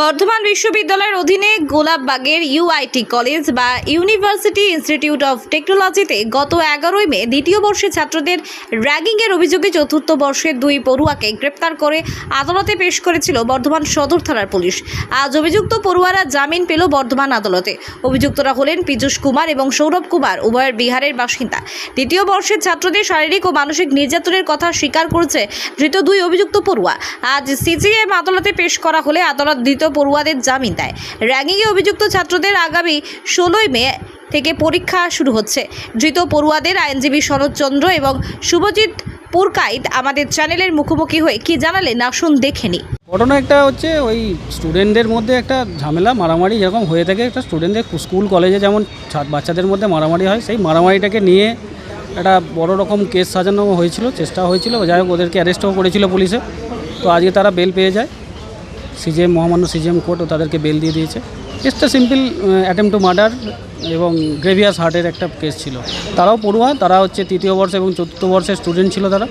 বর্ধমান বিশ্ববিদ্যালয়ের অধীনে গোলাপবাগের ইউআইটি কলেজ বা ইউনিভার্সিটি ইনস্টিটিউট অফ টেকনোলজিতে গত এগারোই মে দ্বিতীয় বর্ষের ছাত্রদের র্যাগিংয়ের অভিযোগে চতুর্থ বর্ষের দুই পড়ুয়াকে গ্রেপ্তার করে আদালতে পেশ করেছিল বর্ধমান সদর থানার পুলিশ। আজ অভিযুক্ত পড়ুয়ারা জামিন পেল বর্ধমান আদালতে। অভিযুক্তরা হলেন পীযূষ কুমার এবং সৌরভ কুমার, উভয়ের বিহারের বাসিন্দা। দ্বিতীয় বর্ষের ছাত্রদের শারীরিক ও মানসিক নির্যাতনের কথা স্বীকার করেছে ধৃত দুই অভিযুক্ত পড়ুয়া। আজ সিজিএম আদালতে পেশ করা হলে আদালত ধৃত পড়ুয়াদের জামিন দেয়। র্যাগিংয়ে অভিযুক্ত ছাত্রদের আগামী ষোলোই মে থেকে পরীক্ষা শুরু হচ্ছে। ধৃত পড়ুয়াদের আইনজীবী শরৎচন্দ্র এবং শুভজিৎ পুরকাইত আমাদের চ্যানেলের মুখোমুখি হয়ে কি জানালেন আসুন দেখে নি ঘটনা একটা হচ্ছে, ওই স্টুডেন্টদের মধ্যে একটা ঝামেলা, মারামারি যেরকম হয়ে থাকে, একটা স্টুডেন্টদের স্কুল কলেজে যেমন বাচ্চাদের মধ্যে মারামারি হয়, সেই মারামারিটাকে নিয়ে একটা বড় রকম কেস সাজানো হয়েছিল, চেষ্টা হয়েছিল, যাই হোক ওদেরকে অ্যারেস্টও করেছিল পুলিশে। তো আজকে তারা বেল পেয়ে যায়। সিজিএম, মহামান্য সিজিএম কোর্টও তাদেরকে বেল দিয়ে দিয়েছে। কেসটা সিম্পল অ্যাটেম্প টু মার্ডার এবং গ্রেভিয়াস হার্টের একটা কেস ছিল। তারাও পড়ুয়া, তারা হচ্ছে তৃতীয় বর্ষ এবং চতুর্থ বর্ষের স্টুডেন্ট ছিল তারা।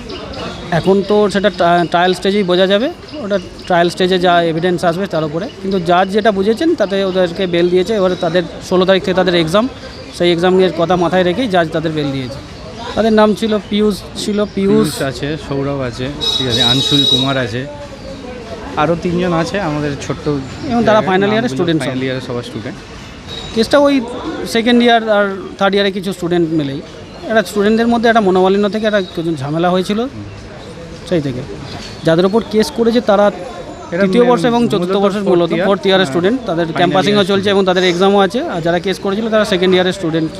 এখন তো সেটা ট্রায়াল স্টেজেই বোঝা যাবে। ওটা ট্রায়াল স্টেজে যা এভিডেন্স আসবে তার উপরে। কিন্তু জাজ যেটা বুঝেছেন, তাতে ওদেরকে বেল দিয়েছে। এবারে তাদের ষোলো তারিখ থেকে তাদের এক্সাম সেই এক্সামের কথা মাথায় রেখেই জাজ তাদের বেল দিয়েছে। তাদের নাম ছিল পিয়ুষ ছিল পিয়ুষ আছে, সৌরভ আছে, ঠিক আছে আনসুল কুমার আছে। আরও তিনজন আছে আমাদের ছোট্ট এবং তারা ফাইনাল year স্টুডেন্ট ফাইনাল ইয়ারের সবার স্টুডেন্ট কেসটা ওই সেকেন্ড ইয়ার আর থার্ড ইয়ারে কিছু স্টুডেন্ট মিলেই। একটা স্টুডেন্টদের মধ্যে একটা মনোমালিন্য থেকে একটা কিছু ঝামেলা হয়েছিল সেই থেকে। যাদের ওপর কেস করেছে তারা তৃতীয় বর্ষ এবং চতুর্থ বর্ষের মূলত ফোর্থ ইয়ারের স্টুডেন্ট তাদের ক্যাম্পাসিংও চলছে এবং তাদের এক্সামও আছে। আর যারা কেস করেছিল তারা সেকেন্ড ইয়ারের স্টুডেন্ট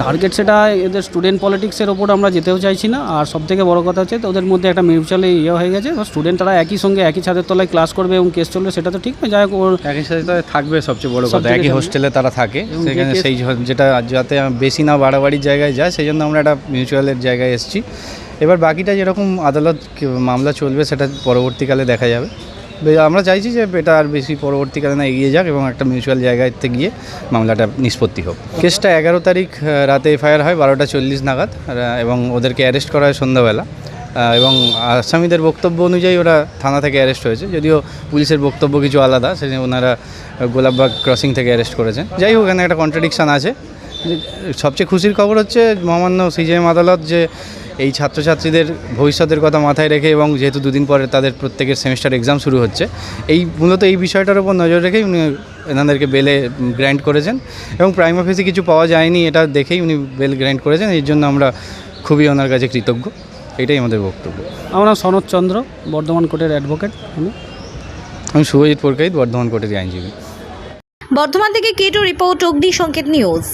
টার্গেট সেটা এদের স্টুডেন্ট পলিটিক্সের ওপর আমরা যেতেও চাইছি না। আর সব থেকে বড় কথা হচ্ছে ওদের মধ্যে একটা মিউচুয়ালি ইয়ে হয়ে গেছে। স্টুডেন্ট তারা একই সঙ্গে একই ছাদের তলায় ক্লাস করবে এবং কেস চলবে সেটা তো ঠিক না যাই হোক ওর একই সাথে থাকবে সবচেয়ে বড় কথা। একই হোস্টেলে তারা থাকে। সেখানে সেই যেটা যাতে বেশি না বাড়াবাড়ির জায়গায় যায় সেই জন্য আমরা একটা মিউচুয়ালের জায়গায় এসেছি। এবার বাকিটা যেরকম আদালত মামলা চলবে সেটা পরবর্তীকালে দেখা যাবে। আমরা চাইছি যে এটা আর বেশি পরবর্তীকালে না এগিয়ে যাক এবং একটা মিউচুয়াল জায়গাতে গিয়ে মামলাটা নিষ্পত্তি হোক। কেসটা এগারো তারিখ রাতে এফআইআর হয়, বারোটা চল্লিশ নাগাদ এবং ওদেরকে অ্যারেস্ট করা হয় সন্ধ্যাবেলা। এবং আসামিদের বক্তব্য অনুযায়ী ওরা থানা থেকে অ্যারেস্ট হয়েছে। যদিও পুলিশের বক্তব্য কিছু আলাদা সেদিন ওনারা গোলাপবাগ ক্রসিং থেকে অ্যারেস্ট করেছেন। যাই হোক, এখানে একটা কন্ট্রাডিকশান আছে। সবচেয়ে খুশির খবর হচ্ছে মহামান্য সিজিএম আদালত যে এই ছাত্রছাত্রীদের ভবিষ্যতের কথা মাথায় রেখে এবং যেহেতু দুদিন পরে তাদের প্রত্যেকের সেমিস্টার এক্সাম শুরু হচ্ছে এই মূলত এই বিষয়টার উপর নজর রেখেই উনি এনাদেরকে বেলে গ্র্যান্ট করেছেন এবং প্রাইম অফিসে কিছু পাওয়া যায়নি এটা দেখেই উনি বেল গ্র্যান্ট করেছেন এর জন্য আমরা খুবই ওনার কাছে কৃতজ্ঞ। এটাই আমাদের বক্তব্য। আমার নাম সনদ চন্দ্র বর্ধমান কোর্টের অ্যাডভোকেট। আমি আমি শুভজিৎ পুরকাইত বর্ধমান কোর্টের আইনজীবী। বর্ধমান থেকে কেটো রিপোর্ট অগ্নি সংকেত নিউজ।